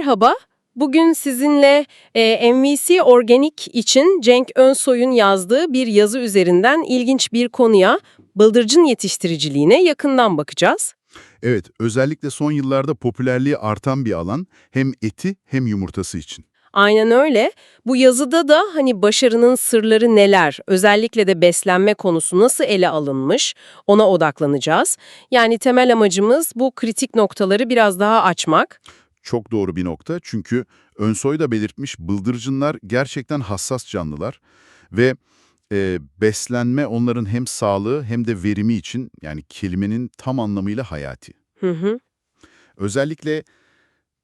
Merhaba, bugün sizinle e, MVC Organik için Cenk Önsoy'un yazdığı bir yazı üzerinden ilginç bir konuya, bıldırcın yetiştiriciliğine yakından bakacağız. Evet, özellikle son yıllarda popülerliği artan bir alan hem eti hem yumurtası için. Aynen öyle. Bu yazıda da hani başarının sırları neler, özellikle de beslenme konusu nasıl ele alınmış ona odaklanacağız. Yani temel amacımız bu kritik noktaları biraz daha açmak. Çok doğru bir nokta çünkü Önsoy da belirtmiş bıldırcınlar gerçekten hassas canlılar ve e, beslenme onların hem sağlığı hem de verimi için yani kelimenin tam anlamıyla hayati. Hı hı. Özellikle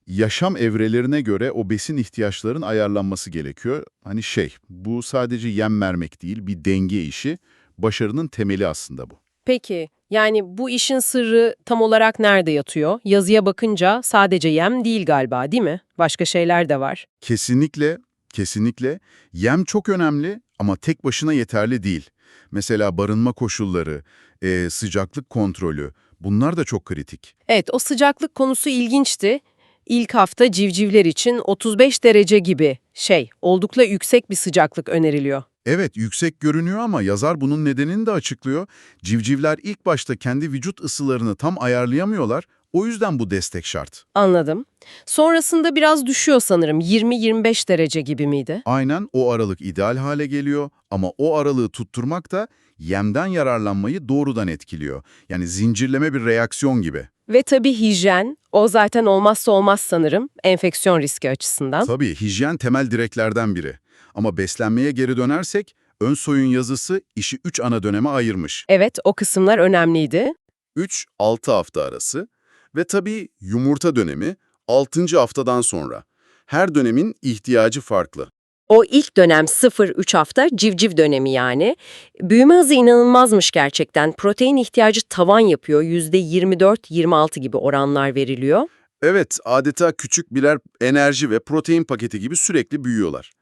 yaşam evrelerine göre o besin ihtiyaçların ayarlanması gerekiyor. Hani şey, bu sadece yem vermek değil, bir denge işi. Başarının temeli aslında bu. Peki, yani bu işin sırrı tam olarak nerede yatıyor? Yazıya bakınca sadece yem değil galiba, değil mi? Başka şeyler de var. Kesinlikle, kesinlikle. Yem çok önemli ama tek başına yeterli değil. Mesela barınma koşulları, e, sıcaklık kontrolü, bunlar da çok kritik. Evet, o sıcaklık konusu ilginçti. İlk hafta civcivler için 35 derece gibi şey, oldukça yüksek bir sıcaklık öneriliyor. Evet, yüksek görünüyor ama yazar bunun nedenini de açıklıyor. Civcivler ilk başta kendi vücut ısılarını tam ayarlayamıyorlar, o yüzden bu destek şart. Anladım. Sonrasında biraz düşüyor sanırım. 20-25 derece gibi miydi? Aynen o aralık ideal hale geliyor ama o aralığı tutturmak da yemden yararlanmayı doğrudan etkiliyor. Yani zincirleme bir reaksiyon gibi. Ve tabii hijyen, o zaten olmazsa olmaz sanırım enfeksiyon riski açısından. Tabii hijyen temel direklerden biri. Ama beslenmeye geri dönersek, Önsoy'un yazısı işi 3 ana döneme ayırmış. Evet, o kısımlar önemliydi. 3-6 hafta arası ve tabii yumurta dönemi 6. haftadan sonra. Her dönemin ihtiyacı farklı. O ilk dönem 0-3 hafta civciv dönemi yani. Büyüme hızı inanılmazmış gerçekten. Protein ihtiyacı tavan yapıyor. %24-26 gibi oranlar veriliyor. Evet, adeta küçük birer enerji ve protein paketi gibi sürekli büyüyorlar.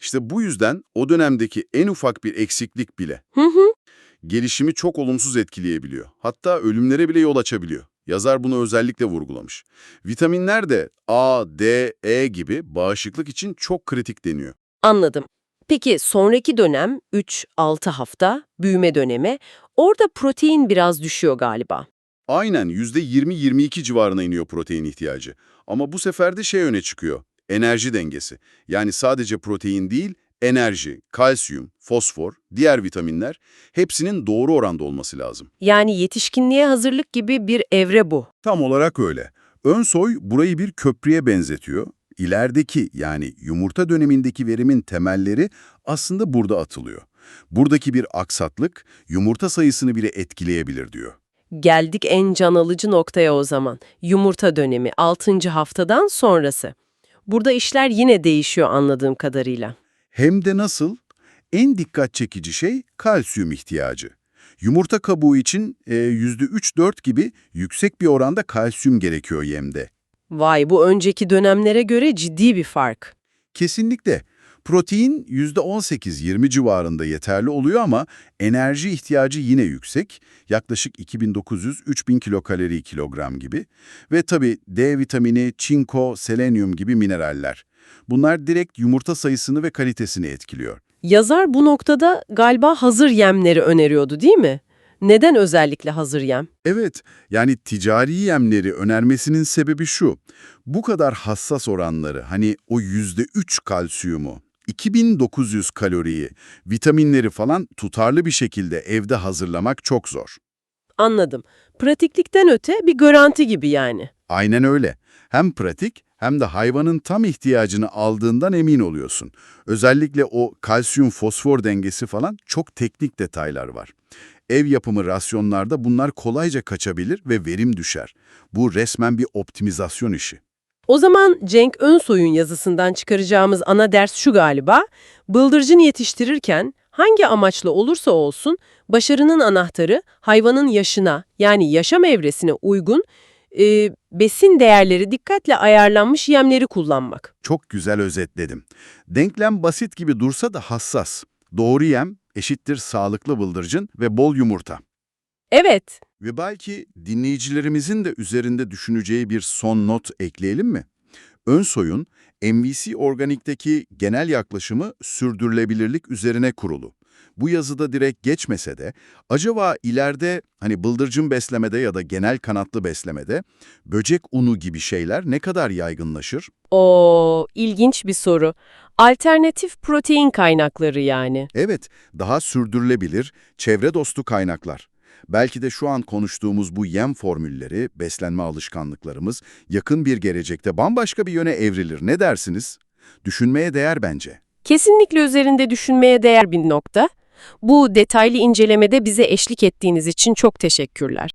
İşte bu yüzden o dönemdeki en ufak bir eksiklik bile Hı hı. gelişimi çok olumsuz etkileyebiliyor. Hatta ölümlere bile yol açabiliyor. Yazar bunu özellikle vurgulamış. Vitaminler de A, D, E gibi bağışıklık için çok kritik deniyor. Anladım. Peki sonraki dönem 3-6 hafta büyüme dönemi. Orada protein biraz düşüyor galiba. Aynen %20-22 civarına iniyor protein ihtiyacı. Ama bu sefer de şey öne çıkıyor. Enerji dengesi. Yani sadece protein değil, enerji, kalsiyum, fosfor, diğer vitaminler hepsinin doğru oranda olması lazım. Yani yetişkinliğe hazırlık gibi bir evre bu. Tam olarak öyle. Önsoy burayı bir köprüye benzetiyor. İlerideki yani yumurta dönemindeki verimin temelleri aslında burada atılıyor. Buradaki bir aksatlık yumurta sayısını bile etkileyebilir diyor. Geldik en can alıcı noktaya o zaman. Yumurta dönemi 6. haftadan sonrası. Burada işler yine değişiyor anladığım kadarıyla. Hem de nasıl? En dikkat çekici şey kalsiyum ihtiyacı. Yumurta kabuğu için e, %3-4 gibi yüksek bir oranda kalsiyum gerekiyor yemde. Vay bu önceki dönemlere göre ciddi bir fark. Kesinlikle. Protein %18-20 civarında yeterli oluyor ama enerji ihtiyacı yine yüksek. Yaklaşık 2900-3000 kilokalori kilogram gibi. Ve tabii D vitamini, çinko, selenyum gibi mineraller. Bunlar direkt yumurta sayısını ve kalitesini etkiliyor. Yazar bu noktada galiba hazır yemleri öneriyordu değil mi? Neden özellikle hazır yem? Evet, yani ticari yemleri önermesinin sebebi şu. Bu kadar hassas oranları, hani o %3 kalsiyumu, 2900 kaloriyi, vitaminleri falan tutarlı bir şekilde evde hazırlamak çok zor. Anladım. Pratiklikten öte bir garanti gibi yani. Aynen öyle. Hem pratik hem de hayvanın tam ihtiyacını aldığından emin oluyorsun. Özellikle o kalsiyum-fosfor dengesi falan çok teknik detaylar var. Ev yapımı rasyonlarda bunlar kolayca kaçabilir ve verim düşer. Bu resmen bir optimizasyon işi. O zaman Cenk Önsoy'un yazısından çıkaracağımız ana ders şu galiba. Bıldırcın yetiştirirken hangi amaçla olursa olsun başarının anahtarı hayvanın yaşına yani yaşam evresine uygun e, besin değerleri dikkatle ayarlanmış yemleri kullanmak. Çok güzel özetledim. Denklem basit gibi dursa da hassas. Doğru yem eşittir sağlıklı bıldırcın ve bol yumurta. Evet, Ve belki dinleyicilerimizin de üzerinde düşüneceği bir son not ekleyelim mi? Önsoy'un MVC Organik'teki genel yaklaşımı sürdürülebilirlik üzerine kurulu. Bu yazıda direkt geçmese de acaba ileride hani bıldırcın beslemede ya da genel kanatlı beslemede böcek unu gibi şeyler ne kadar yaygınlaşır? O ilginç bir soru. Alternatif protein kaynakları yani. Evet, daha sürdürülebilir, çevre dostu kaynaklar. Belki de şu an konuştuğumuz bu yem formülleri, beslenme alışkanlıklarımız yakın bir gelecekte bambaşka bir yöne evrilir. Ne dersiniz? Düşünmeye değer bence. Kesinlikle üzerinde düşünmeye değer bir nokta. Bu detaylı incelemede bize eşlik ettiğiniz için çok teşekkürler.